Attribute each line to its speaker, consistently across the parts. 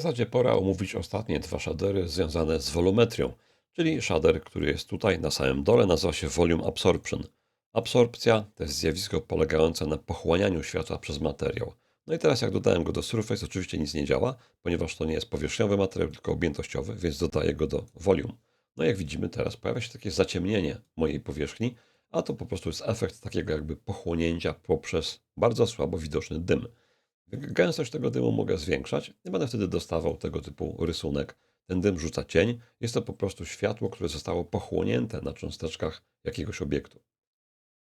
Speaker 1: W zasadzie pora omówić ostatnie dwa shadery związane z wolumetrią, czyli shader, który jest tutaj na samym dole, nazywa się Volume Absorption. Absorpcja to jest zjawisko polegające na pochłanianiu światła przez materiał. No i teraz jak dodałem go do Surface, oczywiście nic nie działa, ponieważ to nie jest powierzchniowy materiał, tylko objętościowy, więc dodaję go do Volume. No jak widzimy teraz pojawia się takie zaciemnienie mojej powierzchni, a to po prostu jest efekt takiego jakby pochłonięcia poprzez bardzo słabo widoczny dym. Gęstość tego dymu mogę zwiększać, nie będę wtedy dostawał tego typu rysunek. Ten dym rzuca cień, jest to po prostu światło, które zostało pochłonięte na cząsteczkach jakiegoś obiektu.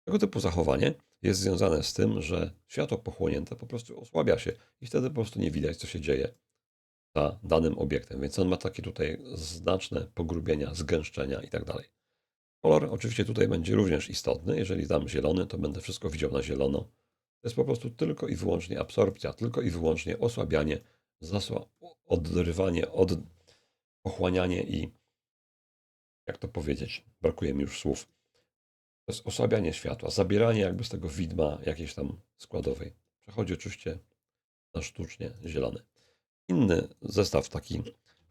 Speaker 1: Tego typu zachowanie jest związane z tym, że światło pochłonięte po prostu osłabia się i wtedy po prostu nie widać, co się dzieje za danym obiektem, więc on ma takie tutaj znaczne pogrubienia, zgęszczenia i tak. Kolor oczywiście tutaj będzie również istotny. Jeżeli dam zielony, to będę wszystko widział na zielono. To jest po prostu tylko i wyłącznie absorpcja, tylko i wyłącznie osłabianie, zasła, odrywanie, od, pochłanianie i jak to powiedzieć, brakuje mi już słów. To jest osłabianie światła, zabieranie jakby z tego widma jakiejś tam składowej. Przechodzi oczywiście na sztucznie zielony. Inny zestaw takiej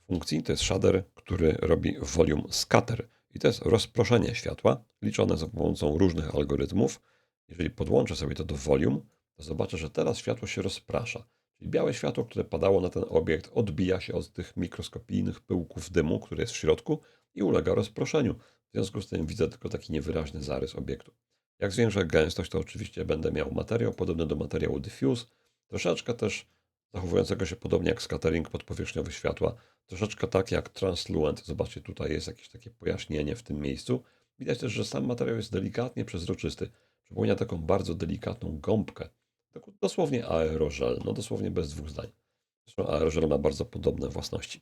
Speaker 1: funkcji to jest shader, który robi volume scatter i to jest rozproszenie światła liczone za pomocą różnych algorytmów. Jeżeli podłączę sobie to do volume, to zobaczę, że teraz światło się rozprasza. Czyli białe światło, które padało na ten obiekt, odbija się od tych mikroskopijnych pyłków dymu, który jest w środku i ulega rozproszeniu. W związku z tym widzę tylko taki niewyraźny zarys obiektu. Jak zwiększę gęstość, to oczywiście będę miał materiał podobny do materiału diffuse, troszeczkę też zachowującego się podobnie jak scattering podpowierzchniowy światła, troszeczkę tak jak transluent. Zobaczcie, tutaj jest jakieś takie pojaśnienie w tym miejscu. Widać też, że sam materiał jest delikatnie przezroczysty. Przypomina taką bardzo delikatną gąbkę. Dosłownie aerożel, no dosłownie bez dwóch zdań. Zresztą aerożel ma bardzo podobne własności.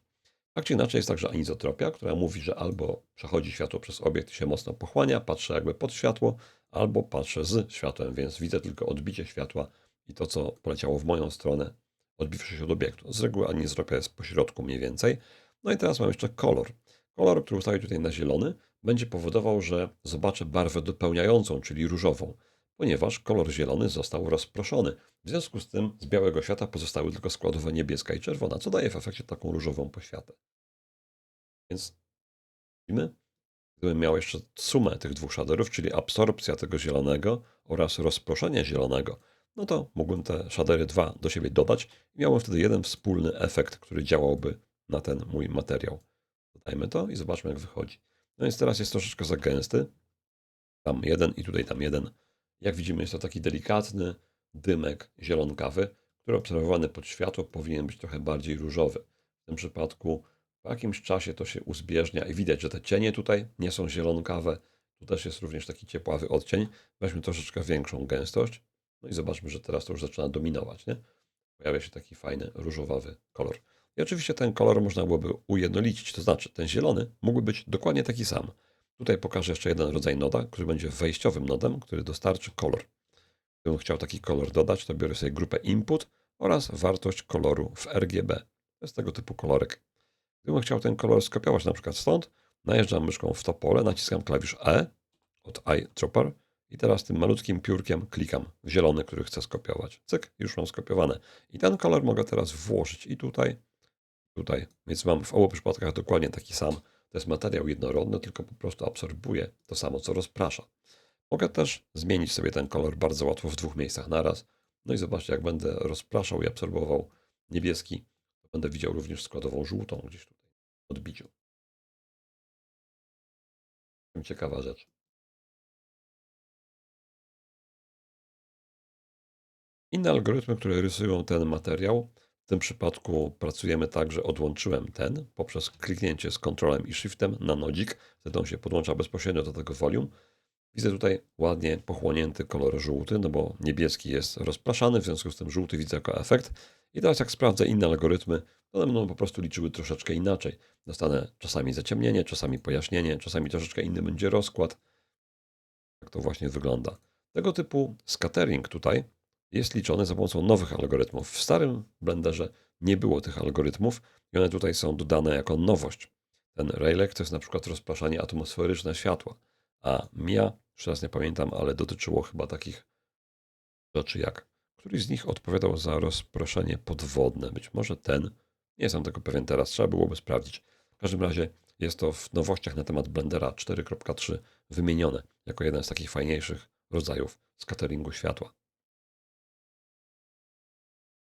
Speaker 1: Tak czy inaczej jest także anizotropia, która mówi, że albo przechodzi światło przez obiekt i się mocno pochłania, patrzę jakby pod światło, albo patrzę z światłem, więc widzę tylko odbicie światła i to, co poleciało w moją stronę, odbiwszy się od obiektu. Z reguły anizotropia jest po środku mniej więcej. No i teraz mam jeszcze kolor. Kolor, który ustawię tutaj na zielony, będzie powodował, że zobaczę barwę dopełniającą, czyli różową, ponieważ kolor zielony został rozproszony. W związku z tym z białego świata pozostały tylko składowe niebieska i czerwona, co daje w efekcie taką różową poświatę. Więc widzimy, gdybym miał jeszcze sumę tych dwóch shaderów, czyli absorpcja tego zielonego oraz rozproszenie zielonego, no to mógłbym te shadery dwa do siebie dodać i miałbym wtedy jeden wspólny efekt, który działałby na ten mój materiał. Dodajmy to i zobaczmy, jak wychodzi. No więc teraz jest troszeczkę za gęsty. Tam jeden i tutaj tam jeden. Jak widzimy, jest to taki delikatny dymek zielonkawy, który obserwowany pod światło powinien być trochę bardziej różowy. W tym przypadku po jakimś czasie to się uzbieżnia i widać, że te cienie tutaj nie są zielonkawe. Tu też jest również taki ciepławy odcień. Weźmy troszeczkę większą gęstość. No i zobaczmy, że teraz to już zaczyna dominować. Nie? Pojawia się taki fajny różowawy kolor. I oczywiście ten kolor można byłoby ujednolicić, to znaczy ten zielony mógłby być dokładnie taki sam. Tutaj pokażę jeszcze jeden rodzaj noda, który będzie wejściowym nodem, który dostarczy kolor. Gdybym chciał taki kolor dodać, to biorę sobie grupę input oraz wartość koloru w RGB. To jest tego typu kolorek. Gdybym chciał ten kolor skopiować na przykład stąd, najeżdżam myszką w to pole, naciskam klawisz E od eyedropper i teraz tym malutkim piórkiem klikam w zielony, który chcę skopiować. Cyk, już mam skopiowane. I ten kolor mogę teraz włożyć i tutaj, tutaj. Więc mam w obu przypadkach dokładnie taki sam. To jest materiał jednorodny, tylko po prostu absorbuje to samo, co rozprasza. Mogę też zmienić sobie ten kolor bardzo łatwo w dwóch miejscach naraz. No i zobaczcie, jak będę rozpraszał i absorbował niebieski, to będę widział również składową żółtą gdzieś tutaj w odbiciu. Ciekawa rzecz. Inne algorytmy, które rysują ten materiał, w tym przypadku pracujemy tak, że odłączyłem ten poprzez kliknięcie z Ctrlem i Shiftem na nodzik. Wtedy on się podłącza bezpośrednio do tego volume. Widzę tutaj ładnie pochłonięty kolor żółty, no bo niebieski jest rozpraszany, w związku z tym żółty widzę jako efekt. I teraz jak sprawdzę inne algorytmy, to one będą po prostu liczyły troszeczkę inaczej. Dostanę czasami zaciemnienie, czasami pojaśnienie, czasami troszeczkę inny będzie rozkład. Tak to właśnie wygląda. Tego typu scattering tutaj jest liczony za pomocą nowych algorytmów. W starym Blenderze nie było tych algorytmów i one tutaj są dodane jako nowość. Ten Rayleigh to jest na przykład rozpraszanie atmosferyczne światła, a MIA, już raz nie pamiętam, ale dotyczyło chyba takich rzeczy jak któryś z nich odpowiadał za rozproszenie podwodne. Być może ten Nie jestem tego pewien teraz, trzeba byłoby sprawdzić. W każdym razie jest to w nowościach na temat Blendera 4.3 wymienione jako jeden z takich fajniejszych rodzajów scatteringu światła.